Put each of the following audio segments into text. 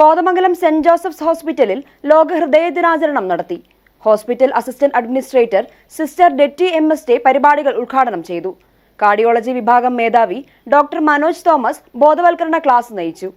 Kothamangalam saint Joseph's ഹോസ്പിറ്റലിൽ ലോക ഹൃദയ ദിനാചരണം നടത്തി. Hospital assistant administrator sister Detty M S ടെ പരിപാടികൾ ഉദ്ഘാടനം ചെയ്തു. കാർഡിയോളജി വിഭാഗം മേധാവി ഡോക്ടർ മനോജ് തോമസ് ബോധവൽക്കരണ ക്ലാസ് നയിച്ചു.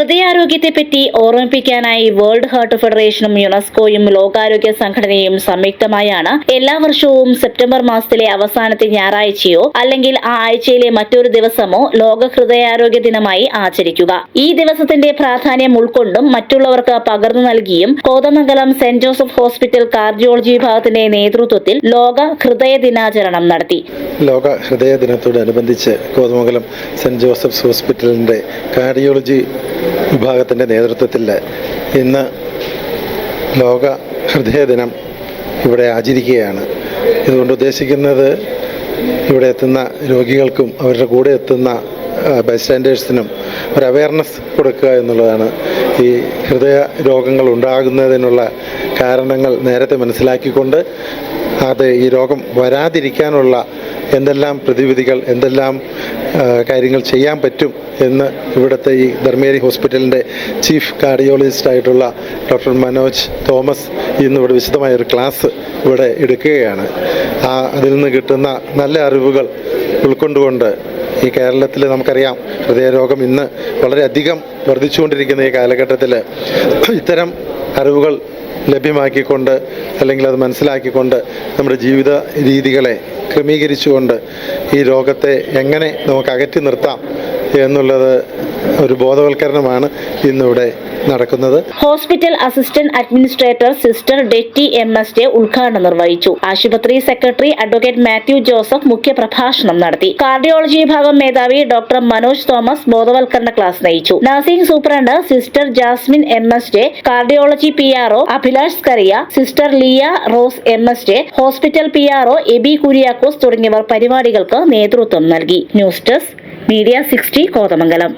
ഹൃദയാരോഗ്യത്തെപ്പറ്റി ഓർമ്മിപ്പിക്കാനായി വേൾഡ് ഹാർട്ട് ഫെഡറേഷനും യുനെസ്കോയും ലോകാരോഗ്യ സംഘടനയും സംയുക്തമായാണ് എല്ലാ വർഷവും സെപ്റ്റംബർ മാസത്തിലെ അവസാനത്തെ ഞായറാഴ്ചയോ അല്ലെങ്കിൽ ആ ആഴ്ചയിലെ മറ്റൊരു ദിവസമോ ലോക ഹൃദയാരോഗ്യ ദിനമായി ആചരിക്കുക. ഈ ദിവസത്തിന്റെ പ്രാധാന്യം ഉൾക്കൊണ്ടും മറ്റുള്ളവർക്ക് പകർന്നു നൽകിയും Kothamangalam saint Joseph hospital cardiology വിഭാഗത്തിന്റെ നേതൃത്വത്തിൽ ലോക ഹൃദയ ദിനാചരണം നടത്തി. ലോക ഹൃദയ ദിനത്തോടനുബന്ധിച്ച് കോതമംഗലം സെന്റ് ജോസഫ്സ് ഹോസ്പിറ്റലിന്റെ കാർഡിയോളജി വിഭാഗത്തിന്റെ നേതൃത്വത്തിൽ ഇന്ന് ലോക ഹൃദയ ദിനം ഇവിടെ ആചരിക്കുകയാണ്. ഇതുകൊണ്ട് ഉദ്ദേശിക്കുന്നത് ഇവിടെ എത്തുന്ന രോഗികൾക്കും അവരുടെ കൂടെ എത്തുന്ന ബൈസ്റ്റാൻഡേഴ്സിനും ഒരു അവയർനെസ് കൊടുക്കുക എന്നുള്ളതാണ്. ഈ ഹൃദയ രോഗങ്ങൾ ഉണ്ടാകുന്നതിനുള്ള കാരണങ്ങൾ നേരത്തെ മനസ്സിലാക്കിക്കൊണ്ട് അത് ഈ രോഗം വരാതിരിക്കാനുള്ള എന്തെല്ലാം പ്രതിവിധികൾ എന്തെല്ലാം കാര്യങ്ങൾ ചെയ്യാൻ പറ്റും എന്ന് ഇവിടുത്തെ ഈ ധർമ്മേരി ഹോസ്പിറ്റലിന്റെ ചീഫ് കാർഡിയോളജിസ്റ്റ് ആയിട്ടുള്ള ഡോക്ടർ മനോജ് തോമസ് ഇന്ന് ഇവിടെ വിശദമായ ഒരു ക്ലാസ് ഇവിടെ എടുക്കുകയാണ്. ആ അതിൽ നിന്ന് കിട്ടുന്ന നല്ല അറിവുകൾ ഉൾക്കൊണ്ടുകൊണ്ട് ഈ കേരളത്തിൽ നമുക്കറിയാം ഹൃദയരോഗം ഇന്ന് വളരെയധികം വർദ്ധിച്ചുകൊണ്ടിരിക്കുന്ന ഈ കാലഘട്ടത്തിൽ ഇത്തരം അറിവുകൾ ലഭ്യമാക്കിക്കൊണ്ട് അല്ലെങ്കിൽ അത് മനസ്സിലാക്കിക്കൊണ്ട് നമ്മുടെ ജീവിത രീതികളെ ക്രമീകരിച്ചുകൊണ്ട് ഈ രോഗത്തെ എങ്ങനെ നമുക്ക് അകറ്റി നിർത്താം എന്നുള്ളത് ഒരു ബോധവൽക്കരണമാണ് ഇന്നിവിടെ നടക്കുന്നത്. Hospital assistant administrator sister Detty M S J ഉദ്ഘാടനം നിർവഹിച്ചു. ആശുപത്രി സെക്രട്ടറി അഡ്വക്കേറ്റ് മാത്യു ജോസഫ് മുഖ്യപ്രഭാഷണം നടത്തി. കാർഡിയോളജി വിഭാഗം മേധാവി ഡോക്ടർ മനോജ് തോമസ് ബോധവൽക്കരണ ക്ലാസ് നയിച്ചു. Nursing superintendent sister Jasmine M S J cardiology P R O Abhilash Kariya sister Liya Rose M S J hospital P R O Aby Kuriakose തുടങ്ങിയവർ പരിപാടികൾക്ക് നേതൃത്വം നൽകി. News desk media sixty Kothamangalam